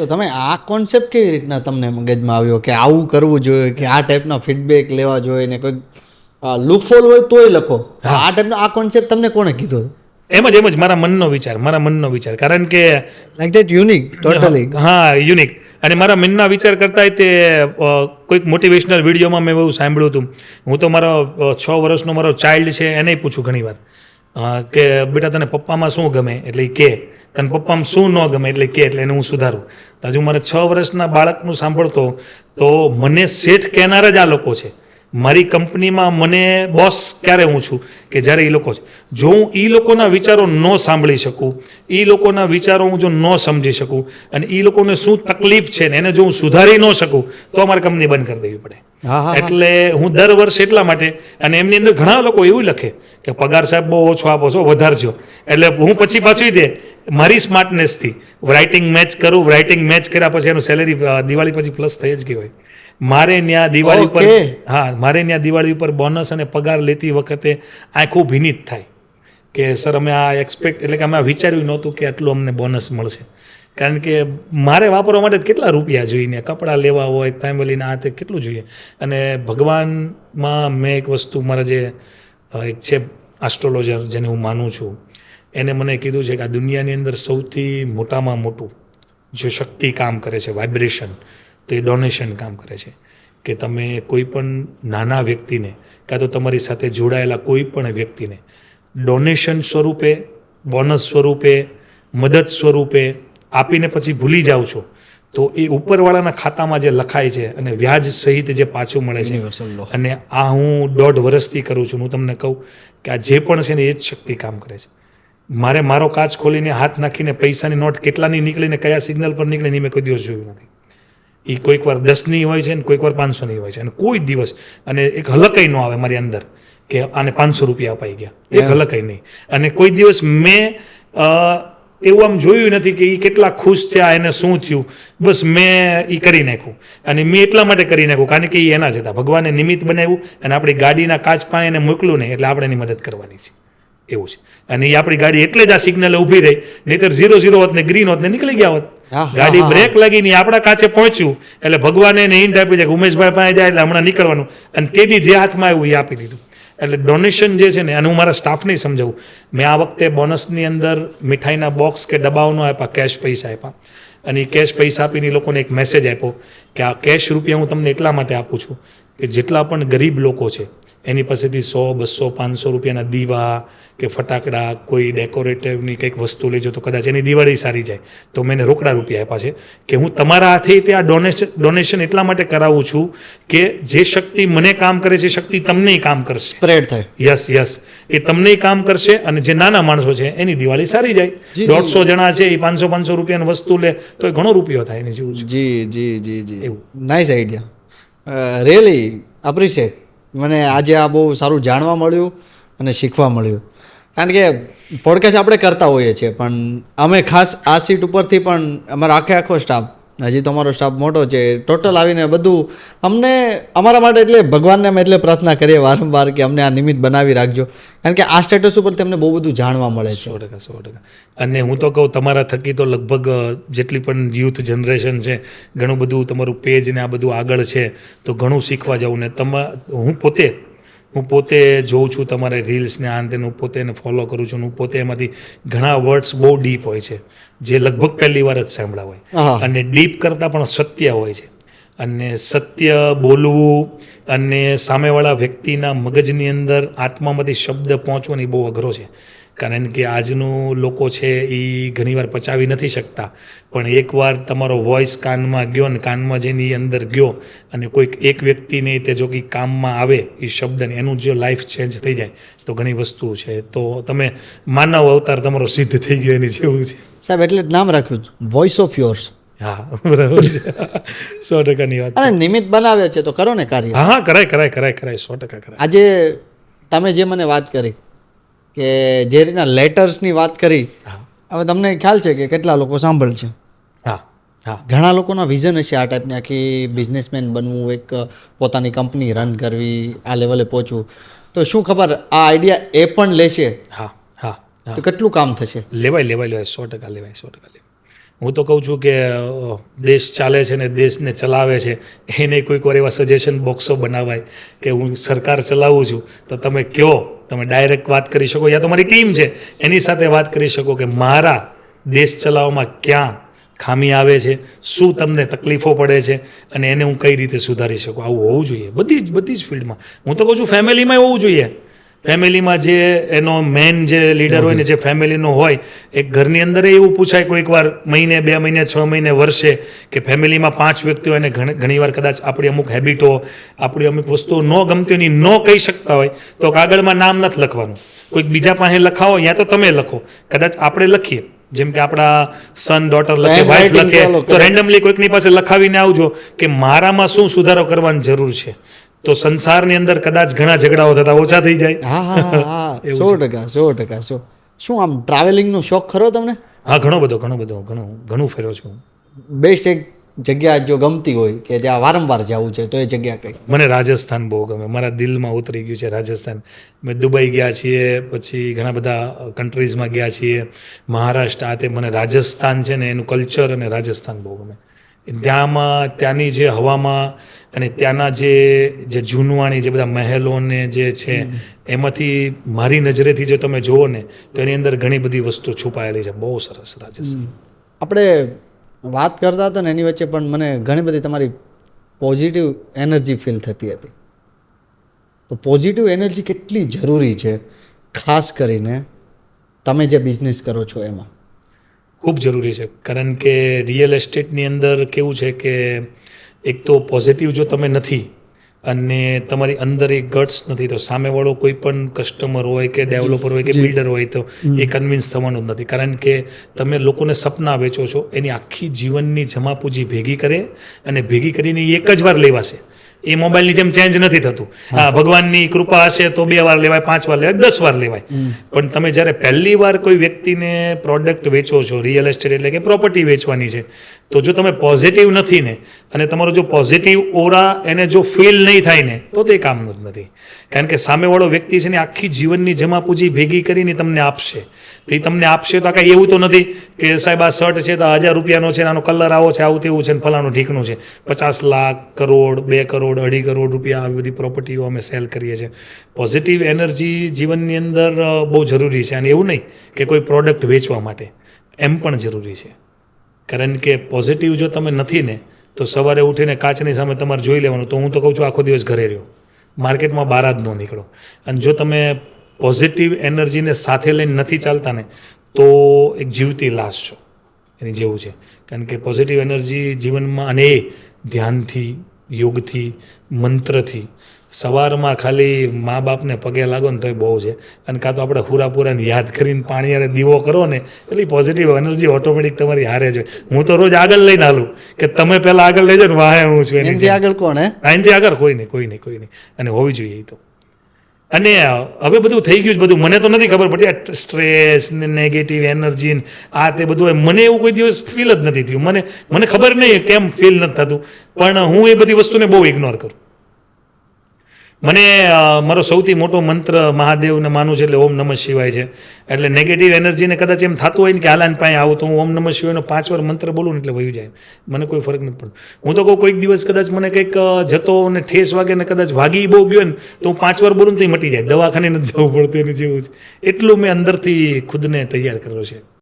તો તમે આ કોન્સેપ્ટ કેવી રીતના તમને મગજમાં આવ્યો કે આવું કરવું જોઈએ કે આ ટાઈપના ફીડબેક લેવા જોઈએ ને કોઈ લૂફોલ હોય તોય લખો. આ ટાઈપનો આ કોન્સેપ્ટ તમને કોણે કીધો? એમ જ એમ જ મારા મનનો વિચાર મારા મનનો વિચાર. કારણ કે લાઈક દેટ યુનિક ટોટલી હા યુનિક અને મારા મનના વિચાર કરતાંય તે કોઈક મોટિવેશનલ વિડીયોમાં મેં બહુ સાંભળ્યું હતું. હું તો મારો છ વર્ષનો મારો ચાઇલ્ડ છે એને પૂછું ઘણીવાર. કે બેટા તને પપ્પામાં શું ગમે? એટલે કે તને પપ્પામાં શું ન ગમે એટલે કે એટલે એને હું સુધારું. તો હજુ મારે છ વર્ષના બાળકનું સાંભળતો તો મને શેઠ કહેનાર જ આ લોકો છે. મારી કંપનીમાં મને બોસ ક્યારે હું છું કે જ્યારે એ લોકો છે. જો હું એ લોકોના વિચારો ન સાંભળી શકું એ લોકોના વિચારો હું જો ન સમજી શકું અને એ લોકોને શું તકલીફ છે ને એને જો હું સુધારી ન શકું તો અમારે કંપની બંધ કરી દેવી પડે. એટલે હું દર વર્ષે એટલા માટે અને એમની અંદર ઘણા લોકો એવું લખે કે પગાર સાહેબ બહુ ઓછો આપો છો વધારજો. એટલે હું પછી પાછું દે મારી સ્માર્ટનેસથી રાઇટિંગ મેચ કરું રાઇટિંગ મેચ કર્યા પછી એનું સેલેરી દિવાળી પછી પ્લસ થઈ જ ગઈ હોય. મારે ત્યાં દિવાળી ઉપર હા મારે ત્યાં દિવાળી ઉપર બોનસ અને પગાર લેતી વખતે આંખું ભીનિત થાય કે સર અમે આ એક્સપેક્ટ એટલે કે અમે વિચાર્યું નહોતું કે આટલું અમને બોનસ મળશે. કારણ કે મારે વાપરવા માટે કેટલા રૂપિયા જોઈએ કપડાં લેવા હોય ફેમિલીના હાથે કેટલું જોઈએ? અને ભગવાનમાં મેં એક વસ્તુ મારા જે એક છે આસ્ટ્રોલોજર જેને હું માનું છું એને મને કીધું છે કે આ દુનિયાની અંદર સૌથી મોટામાં મોટું જો શક્તિ કામ કરે છે વાઇબ્રેશન તો એ ડોનેશન કામ કરે છે. કે તમે કોઈ પણ નાના વ્યક્તિને કાં તો તમારી સાથે જોડાયેલા કોઈ પણ વ્યક્તિને ડોનેશન સ્વરૂપે બોનસ સ્વરૂપે મદદ સ્વરૂપે આપીને પછી ભૂલી જાઓ છો તો એ ઉપરવાળાના ખાતામાં જે લખાય છે અને વ્યાજ સહિત જે પાછું મળે છે. અને આ હું દોઢ વર્ષથી કરું છું. હું તમને કહું કે આ જે પણ છે ને એ જ શક્તિ કામ કરે છે. મારે મારો કાચ ખોલીને હાથ નાખીને પૈસાની નોટ કેટલાની નીકળીને કયા સિગ્નલ પર નીકળે એ મેં કોઈ દિવસ જોયું નથી. એ કોઈક વાર દસની હોય છે ને કોઈક વાર પાંચસોની હોય છે. અને કોઈ દિવસ અને એક હલકાઈ ન આવે મારી અંદર કે આને પાંચસો રૂપિયા અપાઈ ગયા. એક હલકાઈ નહીં. અને કોઈ દિવસ મેં એવું આમ જોયું નથી કે એ કેટલા ખુશ છે આ એને શું થયું. બસ મેં એ કરી નાખ્યું. અને મેં એટલા માટે કરી નાખ્યું કારણ કે એ એના જ હતા. ભગવાને નિમિત્ત બનાવ્યું અને આપણી ગાડીના કાચ પાસે એને મોકલું નહીં એટલે આપણે એની મદદ કરવાની છે. એવું છે. અને એ આપણી ગાડી એટલે જ આ સિગ્નલ ઊભી રહી. નહીતર ઝીરો ઝીરો હોત ને ગ્રીન હોત ને નીકળી ગયા હોત. ગાડી બ્રેક લાગીને આપણા કાચે પહોંચ્યું. એટલે ભગવાને એને હિન્ટ આપી છે કે ઉમેશભાઈ પાસે જાય એટલે હમણાં નીકળવાનું. અને તેથી જે હાથમાં આવ્યું એ આપી દીધું. એટલે ડોનેશન જે છે ને અને હું મારા સ્ટાફને સમજાવું. મેં આ વખતે બોનસની અંદર મીઠાઈના બોક્સ કે ડબ્બાઓનો આપ્યા કેશ પૈસા આપ્યા. અને એ કેશ પૈસા આપીને એ લોકોને એક મેસેજ આપ્યો કે આ કેશ રૂપિયા હું તમને એટલા માટે આપું છું કે જેટલા પણ ગરીબ લોકો છે એની પાસેથી સો બસો પાંચસો રૂપિયાના દીવા કે ફટાકડા કોઈ ડેકોરેટિવની કંઈક વસ્તુ લેજો તો કદાચ એની દિવાળી સારી જાય. તો મેં એને રોકડા રૂપિયા આપ્યા છે કે હું તમારા હાથે તે આ ડોનેશન ડોનેશન એટલા માટે કરાવું છું કે જે શક્તિ મને કામ કરે છે શક્તિ તમને કામ કરશે. સ્પ્રેડ થાય. યસ યસ એ તમને કામ કરશે અને જે નાના માણસો છે એની દિવાળી સારી જાય. દોઢસો જણા છે એ પાંચસો પાંચસો રૂપિયાની વસ્તુ લે તો એ ઘણો રૂપિયો થાય એની જેવું જી જી જી જી. એવું. નાઇસ આઈડિયા રિયલી અપ્રિશિએટ મને આજે આ બહુ સારું જાણવા મળ્યું અને શીખવા મળ્યું. કારણ કે પોડકાસ્ટ આપણે કરતા હોઈએ છીએ, પણ અમે ખાસ આ સીટ ઉપરથી પણ અમારા આખે આખો સ્ટાફ હજી તમારો સ્ટાફ મોટો છે ટોટલ આવીને બધું અમને, અમારા માટે એટલે ભગવાનને અમે એટલે પ્રાર્થના કરીએ વારંવાર કે અમને આ નિમિત્ત બનાવી રાખજો. કારણ કે આ સ્ટેટસ ઉપર તેમને બહુ બધું જાણવા મળે છે. સો ટકા સો ટકા. અને હું તો કહું, તમારા થકી તો લગભગ જેટલી પણ યુથ જનરેશન છે, ઘણું બધું તમારું પેજ ને આ બધું આગળ છે, તો ઘણું શીખવા જાઉં ને તમે, હું પોતે હું પોતે જોઉં છું તમારે રીલ્સને આ ને હું પોતે એને ફોલો કરું છું હું પોતે એમાંથી ઘણા વર્ડ્સ બહુ ડીપ હોય છે જે લગભગ પહેલી વાર જ સાંભળ્યા હોય. અને ડીપ કરતાં પણ સત્ય હોય છે. અને સત્ય બોલવું અને સામેવાળા વ્યક્તિના મગજની અંદર આત્મામાંથી શબ્દ પહોંચવો એ બહુ અઘરો છે. કારણ કે આજનું લોકો છે એ ઘણીવાર પચાવી નથી શકતા. પણ એકવાર તમારો વોઇસ કાનમાં ગયો ને કાનમાં જેની અંદર ગયો અને કોઈક એક વ્યક્તિને તે જો કંઈ કામમાં આવે એ શબ્દને એનું જો લાઈફ ચેન્જ થઈ જાય તો ઘણી વસ્તુ છે. તો તમે માનવ અવતાર તમારો સિદ્ધ થઈ ગયો એની જેવું છે. સાહેબ એટલે નામ રાખ્યું વોઇસ ઓફ યોર્સ હા બરાબર છે. સો ટકાની વાત અને નિમિત્ત બનાવે છે તો કરો ને કાર્ય. હા હા કરાય કરાય કરાય કરાય સો ટકા કરાય. આજે તમે જે મને વાત કરી કે જે રીતના લેટર્સની વાત કરી હવે તમને ખ્યાલ છે કે કેટલા લોકો સાંભળશે? હા હા. ઘણા લોકોના વિઝન હશે આ ટાઈપની આખી બિઝનેસમેન બનવું એક પોતાની કંપની રન કરવી આ લેવલે પહોંચવું. તો શું ખબર આ આઈડિયા એ પણ લેશે? હા હા. તો કેટલું કામ થશે? લેવાય લેવાય લેવાય સો ટકા લેવાય સો ટકા લેવાય. હું તો કહું છું કે દેશ ચાલે છે ને દેશને ચલાવે છે, એને કોઈક વાર એવા સજેશન બોક્સો બનાવાય કે હું સરકાર ચલાવું છું, તો તમે કયો? તમે ડાયરેક્ટ વાત કરી શકો યા તમારી ટીમ છે, એની સાથે વાત કરી શકો કે મારા દેશ ચલાવવામાં ક્યાં ખામી આવે છે, શું તમને તકલીફો પડે છે અને એને હું કઈ રીતે સુધારી શકું? આવું હોવું જોઈએ, બધી જ બધી જ ફિલ્ડમાં હું તો કહું છું ફેમિલીમાં હોવું જોઈએ. ફેમિલીમાં જે એનો મેન જે લીડર હોય ને જે ફેમિલીનો હોય એક ઘરની અંદર એવું પૂછાય કોઈક વાર મહિને બે મહિને છ મહિને વર્ષે કે ફેમિલીમાં પાંચ વ્યક્તિઓ એને ઘણી ઘણીવાર કદાચ આપણી અમુક હેબિટો આપણી અમુક વસ્તુઓ ન ગમતી હોય ન કહી શકતા હોય તો કાગળમાં નામ નથી લખવાનું. કોઈક બીજા પાસે લખાવો યા તો તમે લખો. કદાચ આપણે લખીએ. જેમ કે આપણા સન ડોટર લખે વાઇફ લખે તો રેન્ડમલી કોઈકની પાસે લખાવીને આવજો કે મારામાં શું સુધારો કરવાની જરૂર છે. તો સંસારની અંદર કદાચ ઘણા ઝઘડાઓ થતા ઓછા થઈ જાય. હા હા હા સો ટકા સો ટકા સો. શું આમ ટ્રાવેલિંગનો શોખ ખરો તમને? હા ઘણો બધો ઘણો બધો ઘણું ઘણું ફેર્યો છું. બેસ્ટ એક જગ્યા જો ગમતી હોય કે જ્યાં વારંવાર જવું છે તો એ જગ્યા કઈ? મને રાજસ્થાન બહુ ગમે. મારા દિલમાં ઉતરી ગયું છે રાજસ્થાન. મેં દુબઈ ગયા છીએ પછી ઘણા બધા કન્ટ્રીઝમાં ગયા છીએ. મહારાષ્ટ્ર આ તે મને રાજસ્થાન છે ને એનું કલ્ચર અને રાજસ્થાન બહુ ગમે. ત્યાંમાં ત્યાંની જે હવામાં અને ત્યાંના જે જે જૂનવાણી જે બધા મહેલોને જે છે એમાંથી મારી નજરેથી જો તમે જુઓ ને તો એની અંદર ઘણી બધી વસ્તુ છુપાયેલી છે. બહુ સરસ રાજસ્થાન આપણે વાત કરતા હતા ને એની વચ્ચે પણ મને ઘણી બધી તમારી પોઝિટિવ એનર્જી ફીલ થતી હતી. તો પોઝિટિવ એનર્જી કેટલી જરૂરી છે ખાસ કરીને તમે જે બિઝનેસ કરો છો એમાં? ખૂબ જરૂરી છે. કારણ કે રિયલ એસ્ટેટની અંદર કેવું છે કે એક તો પોઝિટિવ જો તમે નથી અને તમારી અંદર એ ગટ્સ નથી તો સામેવાળો કોઈ પણ કસ્ટમર હોય કે ડેવલપર હોય કે બિલ્ડર હોય તો એ કન્વિન્સ થવાનું જ નથી. કારણ કે તમે લોકોને સપના વેચો છો એની આખી જીવનની જમાપૂંજી ભેગી કરે અને ભેગી કરીને એ એક જ વાર લેવાશે. એ મોબાઈલની જેમ ચેન્જ નથી થતું. હા ભગવાનની કૃપા હશે તો બે વાર લેવાય પાંચ વાર લેવાય દસ વાર લેવાય. પણ તમે જ્યારે પહેલી વાર કોઈ વ્યક્તિને પ્રોડક્ટ વેચો છો રિયલ એસ્ટેટ એટલે કે પ્રોપર્ટી વેચવાની છે તો જો તમે પોઝિટિવ નથી ને, અને તમારો જો પોઝિટિવ ઓરા એને જો ફીલ નહીં થાય ને, તો તે કામનું જ નથી. કારણ કે સામેવાળો વ્યક્તિ છે ને, આખી જીવનની જમાપૂંજી ભેગી કરીને તમને આપશે. તો એ તમને આપશે તો કાંઈ એવું તો નથી કે સાહેબ, આ શર્ટ છે તો હજાર રૂપિયાનો છે આનો કલર આવો છે, આવું તેવું છે ને, ફલાણું ઠીકનું છે. પચાસ લાખ, કરોડ, બે કરોડ, અઢી કરોડ રૂપિયા આવી બધી પ્રોપર્ટીઓ અમે સેલ કરીએ છીએ. પોઝિટિવ એનર્જી જીવનની અંદર બહુ જરૂરી છે. અને એવું નહીં કે કોઈ પ્રોડક્ટ વેચવા માટે. એમ પણ જરૂરી છે. કારણ કે પોઝિટિવ જો તમે નથી ને, તો સવારે ઉઠીને કાચની સામે તમારે જોઈ લેવાનું. તો હું તો કહું છું આખો દિવસ ઘરે રહ્યો. માર્કેટમાં બહાર જ ન નીકળો. અને જો તમે પોઝિટિવ એનર્જીને સાથે લઈને નથી ચાલતા ને, તો એક જીવતી લાશ છો. એની જેવું છે. કારણ કે પોઝિટિવ એનર્જી જીવનમાં અને એ ધ્યાનથી, યોગથી, મંત્રથી સવારમાં ખાલી મા બાપને પગે લાગો ને તોય બહુ છે. અને કાં તો આપણે હુરાપુરાને યાદ કરીને પાણી અને દીવો કરો ને એટલે પોઝિટિવ એનર્જી ઓટોમેટિક તમારી હારે છે હું તો રોજ આગળ લઈને હાલું કે તમે પહેલાં આગળ લઈ જાઓ ને વાહે હું છું એની એનાથી આગળ કોણ હે? આઈનથી આગળ કોઈ નહીં કોઈ નહીં કોઈ નહીં. અને હોવી જોઈએ એ તો. અને હવે બધું થઈ ગયું છે બધું. મને તો નથી ખબર પડી આ સ્ટ્રેસ ને નેગેટિવ એનર્જી ને આ તે બધું હોય. મને એવું કોઈ દિવસ ફીલ જ નથી થયું. મને મને ખબર નહીં કેમ ફીલ નથી થતું. પણ હું એ બધી વસ્તુને બહુ ઇગ્નોર કરું. મને મારો સૌથી મોટો મંત્ર મહાદેવને માનું છે એટલે ઓમ નમઃ શિવાય છે. એટલે નેગેટિવ એનર્જીને કદાચ એમ થતું હોય ને કે હાલાન પાસે આવું તો હું ઓમ નમઃ શિવાયનો પાંચ વાર મંત્ર બોલું ને એટલે વયું જાય. મને કોઈ ફરક નથી પડતો. હું તો કહું કોઈક દિવસ કદાચ મને કંઈક જતો અને ઠેસ વાગે ને કદાચ વાગી બહુ ગયો ને તો હું પાંચ વાર બોલું ને તો મટી જાય. દવાખાને નથી જવું પડતું એનું જેવું છે એટલું મેં અંદરથી ખુદને તૈયાર કર્યો છે.